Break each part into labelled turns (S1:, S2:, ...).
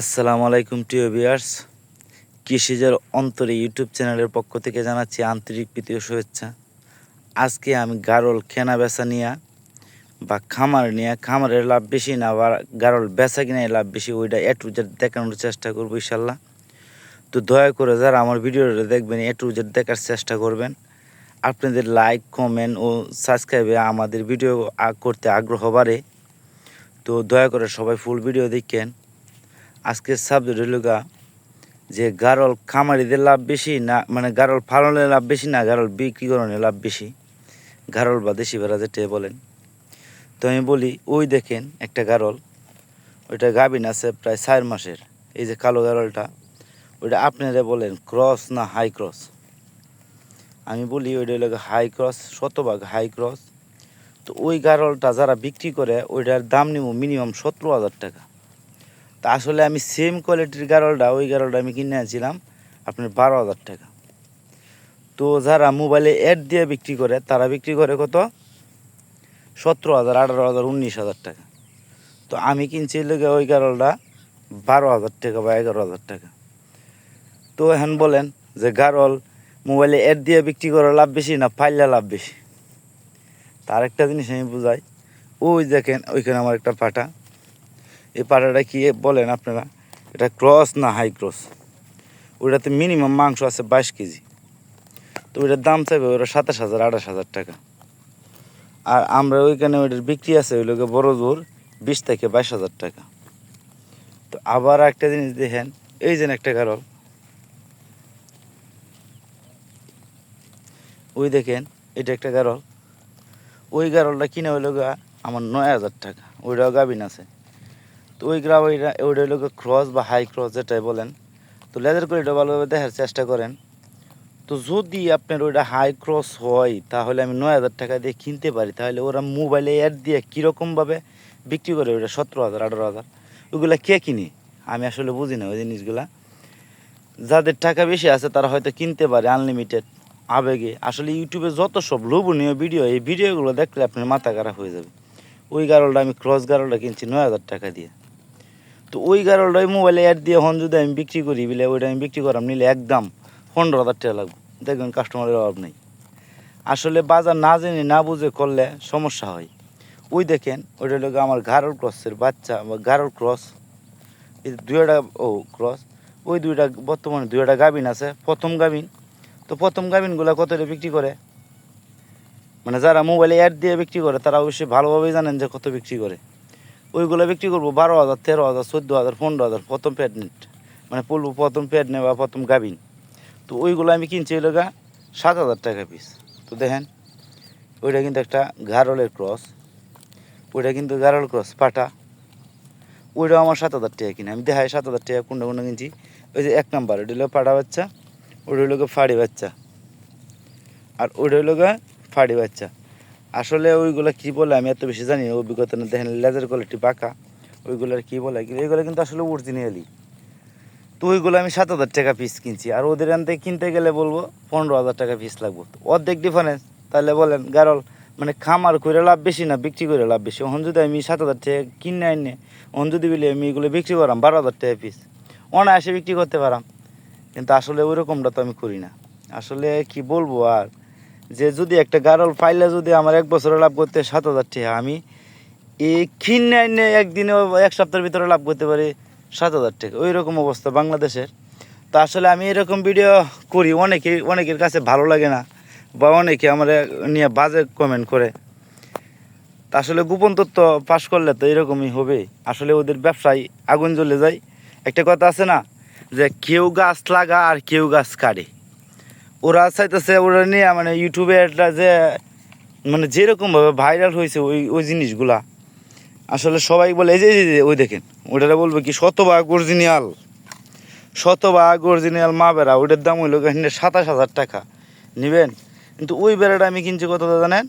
S1: আসসালামু আলাইকুম টিও বিয়ার্স কৃষিজের অন্তরে ইউটিউব চ্যানেলের পক্ষ থেকে জানাচ্ছি আন্তরিক প্রীতীয় শুভেচ্ছা। আজকে আমি গারল কেনা বেচা নিয়ে বা খামার নিয়ে, খামারের লাভ বেশি না বা গারল বেচা কিনে লাভ বেশি, ওইটা এ টু জেড দেখানোর চেষ্টা করব ইনশাল্লাহ তো দয়া করে যারা আমার ভিডিওটা দেখবেন, এ টু জেড দেখার চেষ্টা করবেন। আপনাদের লাইক কমেন্ট ও সাবস্ক্রাইবে আমাদের ভিডিও করতে আগ্রহ বাড়ে। তো দয়া করে সবাই ফুল ভিডিও দেখেন। আজকের সাবজেক্ট হলো গা যে গারল খামারিদের লাভ বেশি না মানে গারল ফালনের লাভ বেশি না, গারল বিক্রি করণের লাভ বেশি। গারল বা দেশি ভেড়া যেটা বলেন। তো আমি বলি, ওই দেখেন একটা গারল, ওইটা গাভিন আছে প্রায় চার মাসের। এই যে কালো গারলটা, ওইটা আপনারা বলেন ক্রস না হাই ক্রস আমি বলি, ওইটা হলো হাই ক্রস শতভাগ হাই ক্রস তো ওই গারলটা যারা বিক্রি করে, ওইটার দাম নিব মিনিমাম সতেরো হাজার টাকা। তা আসলে আমি সেম কোয়ালিটির গারলটা, ওই গারলটা আমি কিনে আনছিলাম আপনার বারো হাজার টাকা। তো যারা মোবাইলে অ্যাড দিয়ে বিক্রি করে, তারা বিক্রি করে কত? সতেরো হাজার, আঠারো হাজার, উনিশ হাজার টাকা। তো আমি কিনছি লেগে ওই গারলটা বারো হাজার টাকা বা এগারো হাজার টাকা। তো এখন বলেন যে গারল মোবাইলে অ্যাড দিয়ে বিক্রি করে লাভ বেশি না ফাইলে লাভ বেশি? তার একটা জিনিস আমি বুঝাই। ওই দেখেন, ওইখানে আমার একটা পাটা। এই পাড়াটা কি বলেন আপনারা? এটা ক্রস না হাই ক্রস? ওইটাতে মিনিমাম মাংস আছে বাইশ কেজি। তো ওইটার দাম চাইবে ওটা সাতাশ হাজার, আঠাশ হাজার টাকা। আর আমরা ওইখানে ওইটার বিক্রি আছে ওই লোকে বড় জোর বিশ থেকে বাইশ হাজার টাকা। তো আবার একটা জিনিস দেখেন, এই যে একটা কারণ ওই দেখেন, এটা একটা গারল ওই গারলটা কিনে হইল গা আমার নয় হাজার টাকা, ওইটাও গাবিন আছে। তো ওই গ্রাম ওইটা ওইটা হইল ক্রস বা হাই ক্রস যেটাই বলেন। তো লেদার কোয়ালিটি ভালোভাবে দেখার চেষ্টা করেন। তো যদি আপনার ওইটা হাই ক্রস হয়, তাহলে আমি নয় হাজার টাকা দিয়ে কিনতে পারি। তাহলে ওরা মোবাইলে অ্যাড দিয়ে কীরকমভাবে বিক্রি করে ওইটা সতেরো হাজার, আঠারো হাজার। ওইগুলা কে কিনে? আমি আসলে বুঝি না ওই জিনিসগুলা। যাদের টাকা বেশি আছে, তারা হয়তো কিনতে পারে আনলিমিটেড আবেগে। আসলে ইউটিউবে যত সব লোভনীয় ভিডিও এই ভিডিওগুলো দেখলে আপনার মাথা খারাপ হয়ে যাবে। ওই গারলটা, আমি ক্রস গারলটা কিনছি নয় হাজার টাকা দিয়ে। তো ওই ওই মোবাইলে অ্যাড দিয়ে হন যদি আমি বিক্রি করি, বলে ওইটা আমি বিক্রি করাম, নিলে একদম পনেরো হাজার টাকা লাগবে। দেখবেন কাস্টমারের অভাব নেই। আসলে বাজার না জেনে না বুঝে করলে সমস্যা হয়। ওই দেখেন, ওইটা হলো আমার গারল ক্রসের বাচ্চা বা গারল ক্রস। দুইটা, ও, ক্রস। ওই দুইটা, বর্তমানে দুইটা গাভিন আছে, প্রথম গাভিন। তো প্রথম গাভিনগুলো কত বিক্রি করে? মানে যারা মোবাইলে অ্যাড দিয়ে বিক্রি করে, তারা অবশ্যই ভালোভাবেই জানেন যে কত বিক্রি করে। ওইগুলো বিক্রি করব বারো হাজার, তেরো হাজার, চোদ্দ হাজার, পনেরো হাজার, প্রথম প্যাডনেট। মানে পড়ব প্রথম প্যাডনে বা প্রথম গাভিন। তো ওইগুলো আমি কিনছি ওই লগা সাত হাজার টাকা পিস তো দেখেন, ওইটা কিন্তু একটা গারলের ক্রস। ওইটা কিন্তু গারল ক্রস, পাটা। ওইটাও আমার সাত হাজার টাকা কিনে। আমি দেখাই সাত হাজার টাকা কোনটা কোনটা কিনছি। ওই যে এক নাম্বার, ওইটা হলো পাটা বাচ্চা, ওইটা হলো ফাড়ি বাচ্চা। আর ওইটা হলো ফাড়ি বাচ্চা। আসলে ওইগুলো কী বলে আমি এত বেশি জানি অভিজ্ঞতা না। দেখেন লেজার কোয়ালিটি পাকা, ওইগুলোর কী বলে? এইগুলো কিন্তু আসলে অরিজিনালি তো ওইগুলো আমি সাত হাজার টাকা পিস কিনছি। আর ওদের আনতে কিনতে গেলে বলব, পনেরো হাজার টাকা পিস লাগবো। অর্ধেক ডিফারেন্স তাহলে বলেন, গারল মানে খামার করে লাভ বেশি না, বিক্রি করে লাভ বেশি? ওখান যদি আমি সাত হাজার টাকা কিনে আইনে ওখান যদি বলি আমি এগুলো বিক্রি করাম, বারো হাজার টাকা পিস অনায়াসে বিক্রি করতে পারাম। কিন্তু আসলে ওই রকমটা তো আমি করি না। আসলে কি বলব আর? যে যদি একটা গারল পাইলে যদি আমার এক বছরে লাভ করতে সাত হাজার টাকা, আমি এই কিনে আইনে একদিনে এক সপ্তাহের ভিতরে লাভ করতে পারি সাত হাজার টাকা। ওই রকম অবস্থা বাংলাদেশের। তো আসলে আমি এরকম ভিডিও করি, অনেকে, অনেকের কাছে ভালো লাগে না বা অনেকে আমার নিয়ে বাজে কমেন্ট করে। তা আসলে গোপন তথ্য পাশ করলে তো এরকমই হবে আসলে ওদের ব্যবসায় আগুন জ্বলে যায়। একটা কথা আছে না, যে কেউ গাছ লাগা আর কেউ গাছ কাটে। ওরা চাইতেছে ওরা নিয়ে মানে ইউটিউবে একটা যে মানে যেরকমভাবে ভাইরাল হয়েছে ওই ওই জিনিসগুলা। আসলে সবাই বলে, এই যে ওই দেখেন। ওইটা বলবে কি, শতভাগ অরিজিনাল শতভাগ অরিজিনাল মা বেড়া, ওইটার দাম হইল এখানে সাতাশ হাজার টাকা। নেবেন? কিন্তু ওই বেড়াটা আমি কিনছি কত জানেন?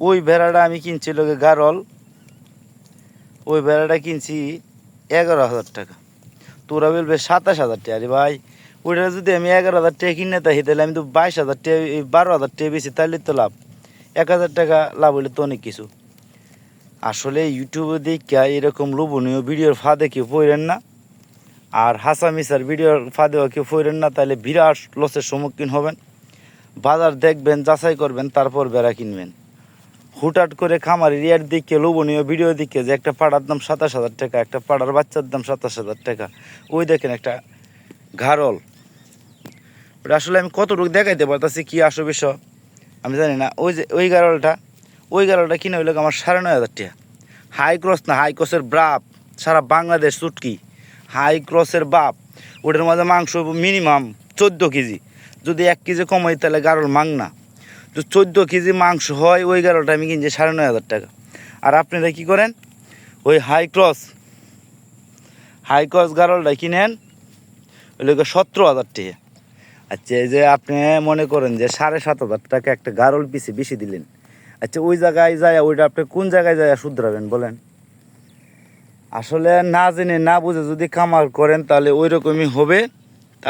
S1: ওই বেড়াটা আমি কিনছি লোকে গারল। ওই বেড়াটা কিনছি এগারো হাজার টাকা। তোরা বলবে সাতাশ হাজার টাকা। আরে ভাই ওইটা যদি আমি এগারো হাজার টাকা কিনে তাই তাহলে আমি তো বাইশ হাজার টাকা বারো হাজার টাকা বেশি, তাহলে তো লাভ। এক হাজার টাকা লাভ হইলে তো অনেক কিছু। আসলে ইউটিউবে দেখা এরকম লোভনীয় ভিডিওর ফাঁদে কেউ পড়েন না। আর হাসা মিসার ভিডিওর ফাঁদেও কেউ ফইরেন না, তাহলে বিরাট লসের সম্মুখীন হবেন। বাজার দেখবেন, যাচাই করবেন, তারপর বেড়া কিনবেন। হুটাট করে খামারি রিয়ার দিকে, লোভনীয় ভিডিও দিকে যে একটা পাড়ার দাম সাতাশ হাজার টাকা, একটা পাড়ার বাচ্চার দাম সাতাশ হাজার টাকা। ওই দেখেন একটা ঘাড়ল ওটা আসলে আমি কতটুকু দেখাইতে পারতাছি কি আসো বিষয়, আমি জানি না। ওই যে, ওই গারলটা ওই গারলটা কিনে হইল আমার সাড়ে নয় হাজার টাকা। হাই ক্রস না হাই ক্রসের বাপ, সারা বাংলাদেশ চুটকি। হাই ক্রসের বাপ, ওটার মধ্যে মাংস মিনিমাম চোদ্দ কেজি। যদি এক কেজি কম হয় তাহলে গারল মাং না। তো চোদ্দ কেজি মাংস হয়, ওই গারলটা আমি কিনছি সাড়ে নয় হাজার টাকা। আর আপনারা কী করেন? ওই হাই ক্রস হাই ক্রস গারলটা কিনেন ওই লোক সতেরো হাজার টাকা। আচ্ছা এই যে আপনি মনে করেন যে সাড়ে সাত হাজার টাকা একটা গারল পিসে বেশি দিলেন। আচ্ছা ওই জায়গায় যায়, ওইটা আপনি কোন জায়গায় যায় শুধরাবেন বলেন? আসলে না জেনে, না বুঝে যদি কামার করেন, তাহলে ওই রকমই হবে।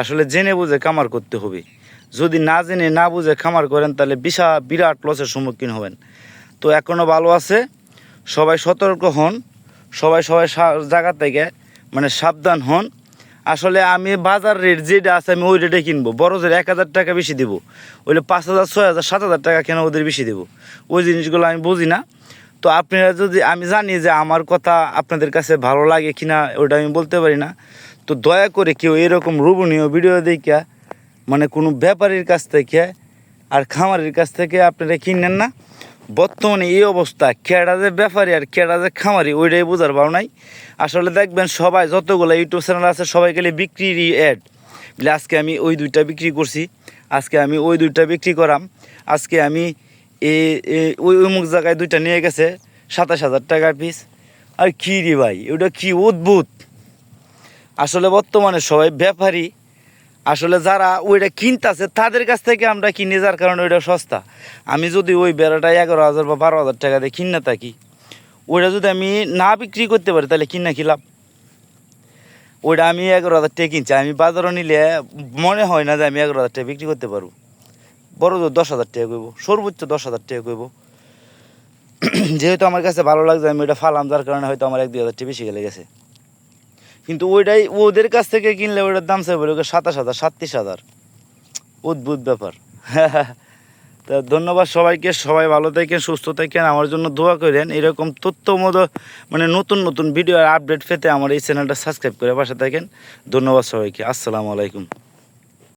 S1: আসলে জেনে বুঝে কামার করতে হবে। যদি না জেনে, না বুঝে খামার করেন, তাহলে বিশাল বিরাট লসের সম্মুখীন হবেন। তো এখনও ভালো আছে। সবাই সতর্ক হন। সবাই সবাই জায়গা থেকে মানে সাবধান হন। আসলে আমি বাজার রেট যেটা আছে আমি ওই রেটে কিনবো। বড়দের এক হাজার টাকা বেশি দেবো। ওইলে পাঁচ হাজার, ছয় হাজার, সাত হাজার টাকা কেন ওদের বেশি দেবো? ওই জিনিসগুলো আমি বুঝি না। তো আপনারা যদি, আমি জানি যে আমার কথা আপনাদের কাছে ভালো লাগে কিনা ওটা আমি বলতে পারি না। তো দয়া করে কেউ এরকম রুবনীয় ভিডিও দেখে মানে কোনো ব্যাপারীর কাছ থেকে আর খামারের কাছ থেকে আপনারা কিনেন না। বর্তমানে এই অবস্থা, কেডা যে ব্যাপারী আর কেডা যে খামারি, ওইটাই বোঝার পাও নাই। আসলে দেখবেন সবাই যতগুলো ইউটিউব চ্যানেল আছে, সবাই গেলে বিক্রির অ্যাড বলে আজকে আমি ওই দুইটা বিক্রি করছি, আজকে আমি ওই দুইটা বিক্রি করাম, আজকে আমি ওই অমুক জায়গায় দুইটা নিয়ে গেছে, সাতাশ হাজার টাকা পিস আর কী রে ভাই, ওটা কী অদ্ভুত! আসলে বর্তমানে সবাই ব্যাপারী আসলে যারা ওইটা কিনতেছে, তাদের কাছ থেকে আমরা কিনে, যার কারণে ওইটা সস্তা। আমি যদি ওই বেড়াটা এগারো হাজার বা বারো হাজার টাকা দিয়ে কিনে থাকি, ওইটা যদি আমি না বিক্রি করতে পারি, তাহলে কিনা কি লাভ? ওইটা আমি এগারো হাজার টাকা কিনছি, আমি বাজারও নিলে মনে হয় না যে আমি এগারো হাজার টাকা বিক্রি করতে পারব। বড় জোর দশ হাজার টাকা করব সর্বোচ্চ দশ হাজার টাকা করব যেহেতু আমার কাছে ভালো লাগছে, আমি ওইটা ফালাম, যার কারণে হয়তো আমার এক দুই হাজার টাকা বেশি গেলে গেছে। কিন্তু ওইটাই ওদের কাছ থেকে কিনলে ওইটার দাম সে ওকে সাতাশ হাজার, সাতত্রিশ হাজার। অদ্ভুত ব্যাপার। তা ধন্যবাদ সবাইকে, সবাই ভালো থাকেন, সুস্থ থাকেন, আমার জন্য দোয়া করেন। এরকম তথ্য মতো মানে নতুন নতুন ভিডিও আপডেট পেতে আমার এই চ্যানেলটা সাবস্ক্রাইব করে পাশে থাকেন। ধন্যবাদ সবাইকে, আসসালামু আলাইকুম।